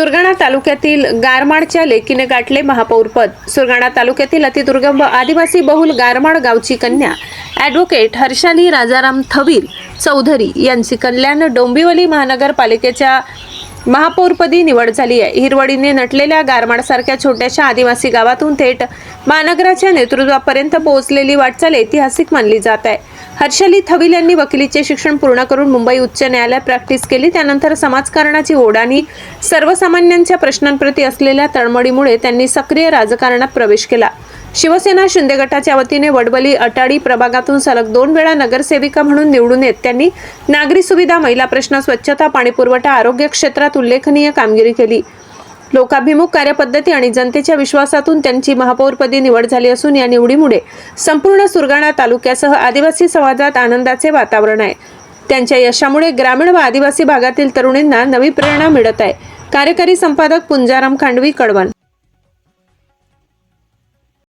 सुरगाणा तालुक्यातील गारमाडच्या लेकीने गाठले महापौरपद सुरगाणा तालुक्यातील अतिदुर्गम व आदिवासी बहुल गारमाड गावची कन्या ॲडव्होकेट हर्षाली राजाराम थवीर चौधरी यांची कल्याण डोंबिवली महानगरपालिकेच्या महापौरपदी निवड झाली आहे. हिरवडीने नटलेल्या गारमाडसारख्या छोट्याशा आदिवासी गावातून थेट महानगराच्या नेतृत्वापर्यंत पोहोचलेली वाटचाल ऐतिहासिक मानली जात आहे. हर्षली थविल यांनी वकिलीचे शिक्षण पूर्ण करून मुंबई उच्च न्यायालयात प्रॅक्टिस केली. त्यानंतर समाजकारणाची ओढ आणि सर्वसामान्यांच्या प्रश्नांप्रती असलेल्या तळमळीमुळे त्यांनी सक्रिय राजकारणात प्रवेश केला. शिवसेना शिंदे गटाच्या वतीने वडबली अटाडी प्रभागातून सलग दोन वेळा नगरसेविका म्हणून निवडून येत. त्यांनी नागरी सुविधा महिला प्रश्न स्वच्छता पाणीपुरवठा आरोग्य क्षेत्रात उल्लेखनीय कामगिरी केली. लोकाभिमुख कार्यपद्धती आणि जनतेच्या विश्वासातून त्यांची महापौरपदी निवड झाली असून या निवडीमुळे संपूर्ण सुरगाणा तालुक्यासह आदिवासी समाजात आनंदाचे वातावरण आहे. त्यांच्या यशामुळे ग्रामीण व आदिवासी भागातील तरुणींना नवी प्रेरणा मिळत आहे. कार्यकारी संपादक पुंजाराम खांडवी कडवण.